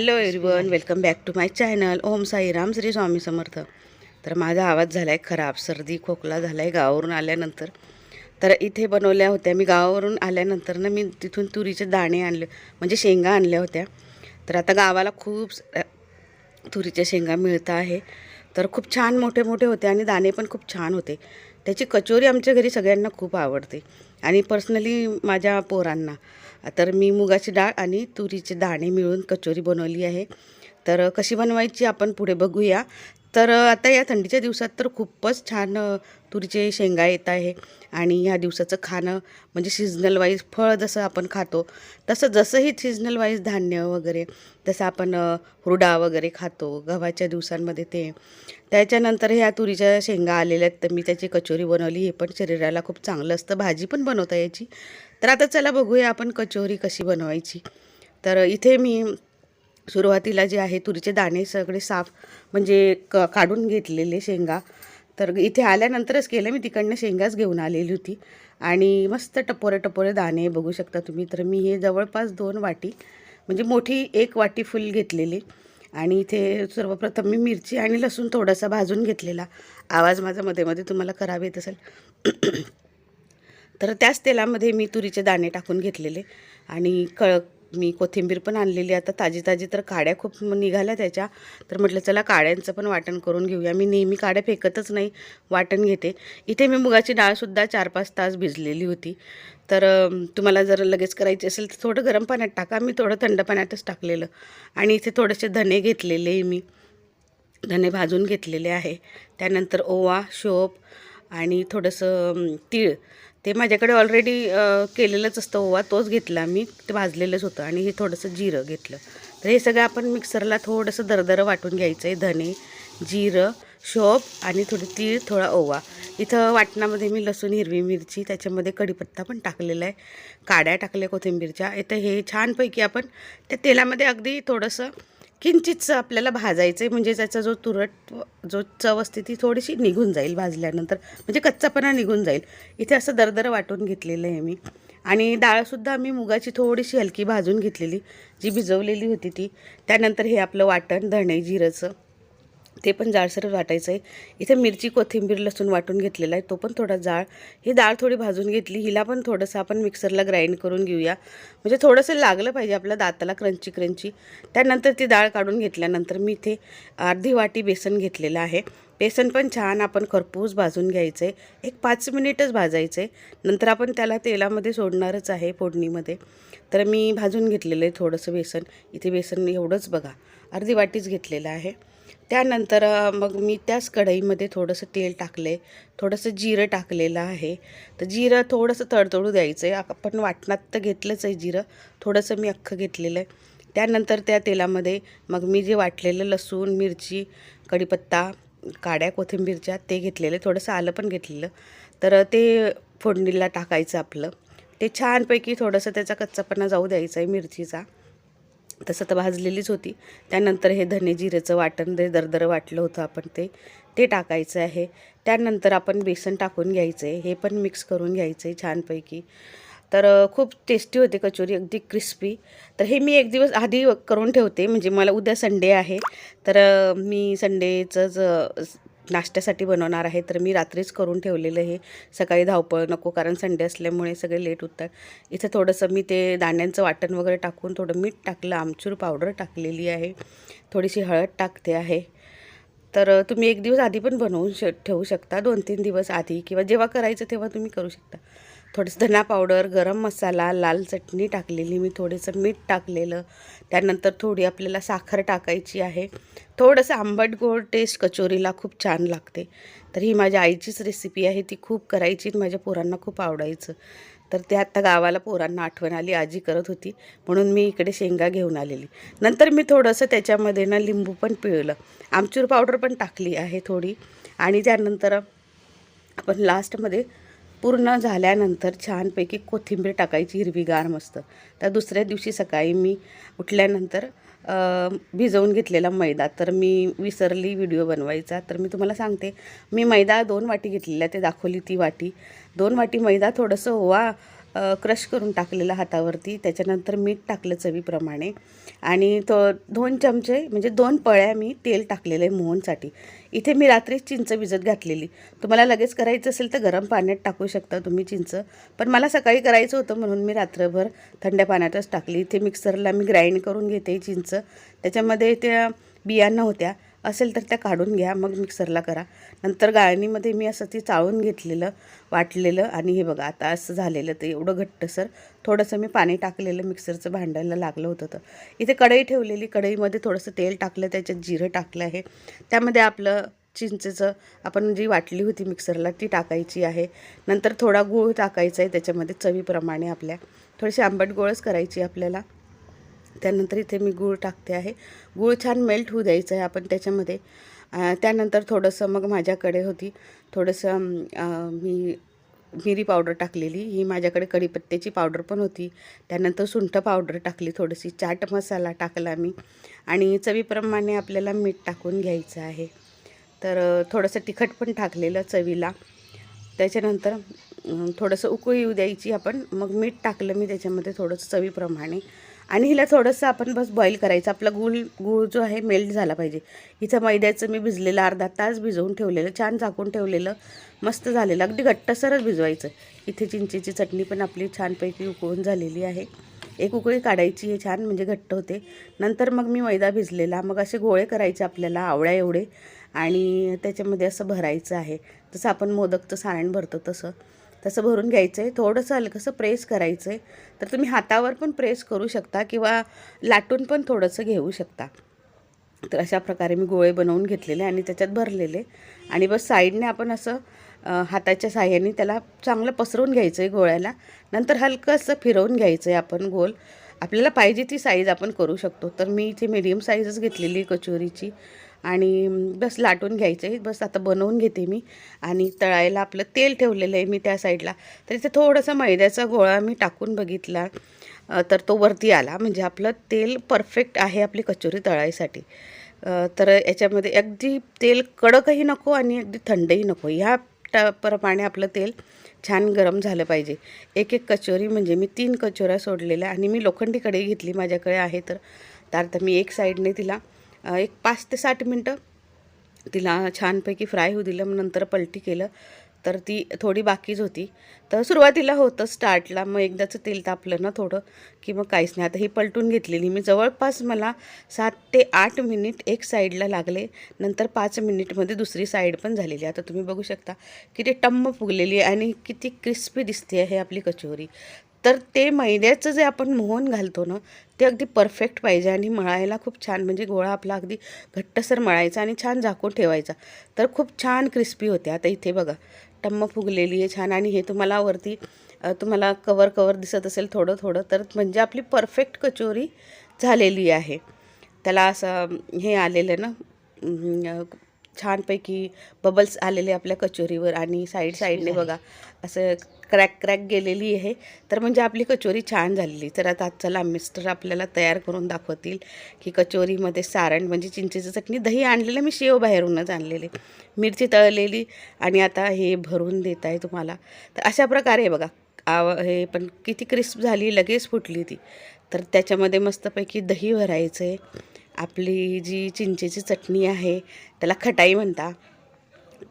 Hello everyone welcome back to my channel. Om Sairam Shri Swami Samarth. तर माझा आवाज झाला आहे खराब सर्दी खोकला झाला आहे गावावरून आल्यानंतर. तर इथे बनवल्या होत्या मी गावावरून आल्यानंतर ना मी तिथून तुरीचे दाणे आणले म्हणजे शेंगा आणल्या होत्या. तर आता गावाला खूप तुरीच्या शेंगा मिळतं आहे. तर खूप छान मोठे मोठे होते आणि दाणे पण खूप छान होते. त्याची कचोरी आमच्या घरी सगळ्यांना खूप आवडते. आणि पर्सनली माझ्या पोरांना. तर मी मुगाची डाळ आणि तुरीचे दाणे मिळून कचोरी बनवली आहे. तर कशी बनवायची आपण पुढे बघूया. तर आता या थंडीच्या दिवसात तर खूपच छान तुरीचे शेंगा येत आहे आणि ह्या दिवसाचं खाणं म्हणजे सीझनल वाईज फळ जसं आपण खातो तसं जसंही सीझनल वाईज धान्य वगैरे तसं आपण हुरडा वगैरे खातो गव्हाच्या दिवसांमध्ये ते. त्याच्यानंतर ह्या तुरीच्या शेंगा आलेल्या आहेत तर मी त्याची कचोरी बनवली हे पण शरीराला खूप चांगलं असतं भाजी पण बनवता याची तर आता चला बघूया आपण कचोरी कशी बनवायची. तर इथे मी सुरुवातीला जे आहे तुरीचे दाणे सगळे साफ म्हणजे क काढून घेतलेले शेंगा. तर इथे आल्यानंतरच केलं मी तिकडनं शेंगाच घेऊन आलेली होती. आणि मस्त टपोरे टपोरे दाणे बघू शकता तुम्ही. तर मी हे जवळपास दोन वाटी म्हणजे मोठी एक वाटी फुल घेतलेली. आणि इथे सर्वप्रथम मी मिरची आणि लसूण थोडासा भाजून घेतलेला. आवाज माझा मध्ये मध्ये तुम्हाला खराब येत असेल. तर त्याच तेलामध्ये मी तुरीचे दाणे टाकून घेतलेले. आणि कळ मी कोथिंबीर पण आणलेली. आता ताजी ताजी तर काड्या खूप निघाल्या त्याच्या. तर म्हटलं चला काड्यांचं पण वाटण करून घेऊया. मी नेहमी काड्या फेकतच नाही वाटण घेते. इथे मी मुगाची डाळसुद्धा चार पाच तास भिजलेली होती. तर तुम्हाला जर लगेच करायची असेल तर थोडं गरम पाण्यात टाका. मी थोडं थंड पाण्यातच टाकलेलं. आणि इथे थोडेसे धने घेतलेले मी. धने भाजून घेतलेले आहे. त्यानंतर ओवा शोप आणि थोडंसं तीळ. ते माझ्याकडे ऑलरेडी केलेलंच असतं ओवा तोच घेतला मी ते भाजलेलंच होतं आणि हे थोडंसं जिरं घेतलं. तर हे सगळं आपण मिक्सरला थोडंसं दरदरं वाटून घ्यायचं आहे धने जिरं शोप आणि थोडी तीळ थोडा ओवा. इथं वाटणामध्ये मी लसूण हिरवी मिरची त्याच्यामध्ये कढीपत्ता पण टाकलेला आहे. काड्या टाकल्या कोथिंबीरच्या. इथं हे छानपैकी आपण त्या तेलामध्ये अगदी थोडंसं किंचितचं आपल्याला भाजायचं आहे म्हणजे त्याचा जो तुरट जो चव असते ती थोडीशी निघून जाईल भाजल्यानंतर. म्हणजे कच्चापणा निघून जाईल. इथे असं दरदर वाटून घेतलेलं आहे मी. आणि डाळसुद्धा आम्ही मुगाची थोडीशी हलकी भाजून घेतलेली जी भिजवलेली होती ती. त्यानंतर हे आपलं वाटण धणे जिरंचं. ते पण जाळसर वाटायचं आहे इथे मिरची कोथिंबीर लसूण वाटून घेतलेला आहे. तो पण थोडा जाळ ही डाळ थोडी भाजून घेतली. हिला पण थोडंसं आपण मिक्सरला ग्राइंड करून घेऊया. म्हणजे थोडंसं लागलं पाहिजे आपल्या दाताला क्रंची क्रंची. त्यानंतर ती डाळ काढून घेतल्यानंतर मी इथे अर्धी वाटी बेसन घेतलेलं आहे. बेसन पण छान आपण खरपूस भाजून घ्यायचं आहे एक पाच मिनिटच भाजायचं आहे नंतर आपण त्याला तेलामध्ये सोडणारच आहे फोडणीमध्ये. तर मी भाजून घेतलेलं आहे थोडंसं बेसन. इथे बेसन एवढंच बघा. अर्धी वाटीच घेतलेलं आहे. त्यानंतर मग मी त्याच कढईमध्ये थोडंसं तेल टाकलं आहे थोडंसं जिरं टाकलेलं आहे. तर जिरं थोडंसं तडतडू द्यायचं आहे आपण वाटणात तर घेतलंच आहे जिरं. थोडंसं मी अख्खं घेतलेलं आहे. त्यानंतर त्या तेलामध्ये मग मी जे वाटलेलं लसूण मिरची कढीपत्ता काड्या कोथिंबीरच्या ते घेतलेले थोडंसं आलं पण घेतलेलं. तर ते फोडणीला टाकायचं आपलं. ते छानपैकी थोडंसं त्याचा कच्चापणा जाऊ द्यायचा आहे मिरचीचा. तसं तर भाजलेलीच होती. त्यानंतर हे धने जिरेचं वाटण ते दरदर वाटलं होतं आपण ते. ते टाकायचं आहे. त्यानंतर आपण बेसन टाकून घ्यायचं आहे हे पण मिक्स करून घ्यायचं आहे छानपैकी. तर खूप टेस्टी होते कचोरी. अगदी क्रिस्पी. तर हे मी एक दिवस आधी करून ठेवते. म्हणजे मला उद्या संडे आहे. तर मी संडेचंच नाश्त्यासाठी बनवणार आहे तर मी रात्रीच करून ठेवलेलं हे सकाळी धावपळ नको कारण संडे असल्यामुळे सगळे लेट होतात इथं थोडंसं मी ते दाण्यांचं वाटण वगैरे टाकून थोडं मीठ टाकलं आमचूर पावडर टाकलेली आहे. थोडीशी हळद टाकते आहे. तर तुम्ही एक दिवस आधी पण बनवून श ठेवू शकता दोन तीन दिवस आधी किंवा जेव्हा करायचं तेव्हा तुम्ही करू शकता. थोडंसं धना पावडर गरम मसाला लाल चटणी टाकलेली मी थोडंसं मीठ टाकलेलं. त्यानंतर थोडी आपल्याला साखर टाकायची आहे. थोडंसं आंबट गोड टेस्ट कचोरीला खूप छान लागते. तर ही माझ्या आईचीच रेसिपी आहे. ती खूप करायची माझ्या पोरांना खूप आवडायचं. तर ते आत्ता गावाला पोरांना आठवण आली आजी करत होती. म्हणून मी इकडे शेंगा घेऊन आलेली. नंतर मी थोडंसं त्याच्यामध्ये ना लिंबू पण पिळलं. आमचूर पावडर पण टाकली आहे थोडी. आणि त्यानंतर आपण लास्टमध्ये पूर्ण झाल्यानंतर छानपैकी कोथिंबीर टाकायची हिरवीगार मस्त. तर दुसऱ्या दिवशी सकाळी मी उठल्यानंतर भिजवून घेतलेला मैदा. तर मी विसरली व्हिडिओ बनवायचा. तर मी तुम्हाला सांगते मी मैदा दोन वाटी घेतलेला ते दाखवली ती वाटी. दोन वाटी मैदा थोडंसं ओवा क्रश करून टाकलेला हातावरती त्याच्यानंतर मीठ टाकलं चवीप्रमाणे. आणि तो दोन चमचे म्हणजे दोन पळ्या मी तेल टाकलेलं आहे मोहनसाठी. इथे मी रात्री चिंच भिजत घातलेली. तुम्हाला लगेच करायचं असेल तर गरम पाण्यात टाकू शकता तुम्ही चिंच. पण मला सकाळी करायचं होतं म्हणून मी रात्रभर थंड पाण्यातच टाकली. इथे मिक्सरला मी ग्राइंड करून घेते चिंच. त्याच्यामध्ये त्या बियांना होत्या. असेल तर त्या काढून घ्या मग मिक्सरला करा. नंतर गाळणीमध्ये मी असं ती चाळून घेतलेलं वाटलेलं आणि हे बघा आता असं झालेलं ते एवढं घट्टसर थोडंसं मी पाणी टाकलेलं मिक्सरचं भांडायला लागलं होतं तर. इथे कढई ठेवलेली कढईमध्ये थोडंसं तेल टाकलं त्याच्यात जिरं टाकलं आहे. त्यामध्ये आपलं चिंचेचं आपण जी वाटली होती मिक्सरला ती टाकायची आहे. नंतर थोडा गूळ टाकायचा आहे त्याच्यामध्ये चवीप्रमाणे आपल्या. थोडीशी आंबट गोळच करायची आपल्याला. त्यानंतर इथे मी गूळ टाकते आहे. गूळ छान मेल्ट होऊ द्यायचं आहे आपण त्याच्यामध्ये. त्यानंतर थोडंसं मग माझ्याकडे होती. थोडंसं मी मिरी पावडर टाकलेली. ही माझ्याकडे कढीपत्त्याची पावडर पण होती. त्यानंतर सुंठ पावडर टाकली. थोडीशी चाट मसाला टाकला मी. आणि चवीप्रमाणे आपल्याला मीठ टाकून घ्यायचं आहे. तर थोडंसं तिखट पण टाकलेलं चवीला. त्याच्यानंतर थोडंसं उकळी येऊ द्यायची आपण. मग मीठ टाकलं मी त्याच्यामध्ये थोडंसं चवीप्रमाणे. आणि हिला थोडंसं आपण बस बॉईल करायचं. आपला गूळ गूळ जो आहे मेल्ट झाला पाहिजे. इथं मैद्याचं मी भिजलेलं अर्धा तास भिजवून ठेवलेलं छान झाकून ठेवलेलं मस्त झालेलं. अगदी घट्टसरच भिजवायचं. इथे चिंचेची चटणी पण आपली छानपैकी उकळून झालेली आहे. एक उकळी काढायची हे छान म्हणजे घट्ट होते. नंतर मग मी मैदा भिजलेला. मग असे गोळे करायचे आपल्याला आवळ्या एवढे. आणि त्याच्यामध्ये असं भरायचं आहे. जसं आपण मोदकचं सारण भरतो तसं. तसं भरून घ्यायचं आहे थोडंसं हलकंसं प्रेस करायचं आहे तर तुम्ही हातावर पण प्रेस करू शकता किंवा लाटून पण थोडंसं घेऊ शकता. तर अशा प्रकारे मी गोळे बनवून घेतलेले आणि त्याच्यात भरलेले. आणि बस साईडने आपण असं हाताच्या साह्याने त्याला चांगलं पसरवून घ्यायचं आहे गोळ्याला. नंतर हलकं असं फिरवून घ्यायचं आहे आपण गोल. आपल्याला पाहिजे ती साईज आपण करू शकतो. तर मी इथे मीडियम साईजच घेतलेली कचोरीची. आणि बस लाटून घ्यायचं. आहे बस आता बनवून घेते मी. आणि तळायला आपलं तेल ठेवलेलं आहे मी त्या साईडला. तर इथे थोडंसं मैद्याचा गोळा मी टाकून बघितला. तर तो वरती आला. म्हणजे आपलं तेल परफेक्ट आहे आपली कचोरी तळायसाठी. तर याच्यामध्ये अगदी तेल कडकही नको आणि अगदी थंडही नको. ह्या टप्रमाणे प्रमाणे आपलं तेल छान गरम झालं पाहिजे. एक एक कचोरी म्हणजे मी तीन कचोऱ्या सोडलेल्या आणि मी लोखंडी कढई घेतली. माझ्याकडे आहे तर. तर मी एक साईडने तिला एक पाच ते साठ मिनटं तिला छानपैकी फ्राय होऊ दिलं मग नंतर पलटी केलं. तर ती थोडी बाकीच होती. तर सुरुवातीला होतं स्टार्टला मग एकदाचं तेल तापलं ना थोडं की मग काहीच नाही. आता ही पलटून घेतलेली. मी जवळपास मला सात ते आठ मिनिट एक साईडला लागले. नंतर पाच मिनिटमध्ये दुसरी साईड पण झालेली. आता तुम्ही बघू शकता किती टम्म फुगलेली आहे आणि किती क्रिस्पी दिसते आहे आपली कचोरी. तर ते मैद्याचं जे आपण मोहन घालतो ना ते अगदी परफेक्ट पाहिजे आणि मळायला खूप छान म्हणजे गोळा आपला अगदी घट्टसर मळायचा आणि छान झाकून ठेवायचा. तर खूप छान क्रिस्पी होते आता इथे बघा टम्म फुगलेली आहे छान आणि हे तुम्हाला वरती तुम्हाला कवर कवर दिसत असेल थोडं थोडं तर म्हणजे आपली परफेक्ट कचोरी झालेली आहे. त्याला असं हे आलेलं ना छानपैकी बबल्स आलेले आपल्या कचोरीवर आणि साईड साईडने बघा. असं क्रॅक क्रॅक गेलेली आहे. तर म्हणजे आपली कचोरी छान झालेली. तर आता चला मिस्टर आपल्याला तयार करून दाखवतील की कचोरीमध्ये सारण म्हणजे चिंचेचं चटणी दही आणलेलं मी शेव बाहेरूनच आणलेले. मिरची तळलेली आणि आता हे भरून देत आहे तुम्हाला. तर अशा प्रकारे बघा आव हे पण किती क्रिस्प झाली लगेच फुटली ती. तर त्याच्यामध्ये मस्तपैकी दही भरायचं आहे आपली जी चिंचेची चटणी आहे त्याला खटाई म्हणता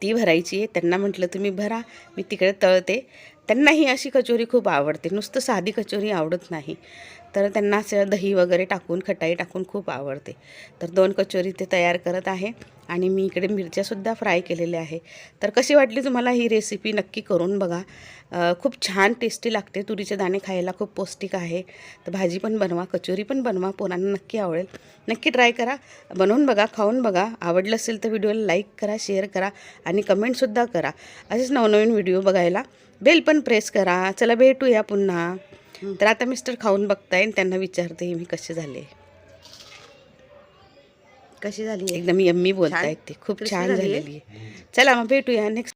ती भरायची आहे. त्यांना म्हटलं तुम्ही भरा मी तिकडे तळते. त्यांना ही अशी कचोरी खूप आवडते. नुसतं साधी कचोरी आवडत नाही. तर त्यांना असं दही वगैरे टाकून खटाई टाकून खूप आवडते. तर दोन कचोरी ते तयार करत आहे आणि मी इकडे मिरच्यासुद्धा फ्राय केलेल्या आहे. तर कशी वाटली तुम्हाला ही रेसिपी नक्की करून बघा. खूप छान टेस्टी लागते. तुरीचे दाणे खायला खूप पौष्टिक आहे. तर भाजी पण बनवा कचोरी पण बनवा पोरांना नक्की आवडेल. नक्की ट्राय करा. बनवून बघा खाऊन बघा. आवडलं असेल तर व्हिडिओला लाईक करा शेअर करा आणि कमेंटसुद्धा करा. असेच नवनवीन व्हिडिओ बघायला बेल पण प्रेस करा. चला भेटूया पुन्हा. तर आता मिस्टर खाऊन बघताय आणि त्यांना विचारते मी कसे झाले. कशी झाली? एकदम यम्मी बोलतायत ते. खूप छान? झालेली चला मग भेटूया नेक्स्ट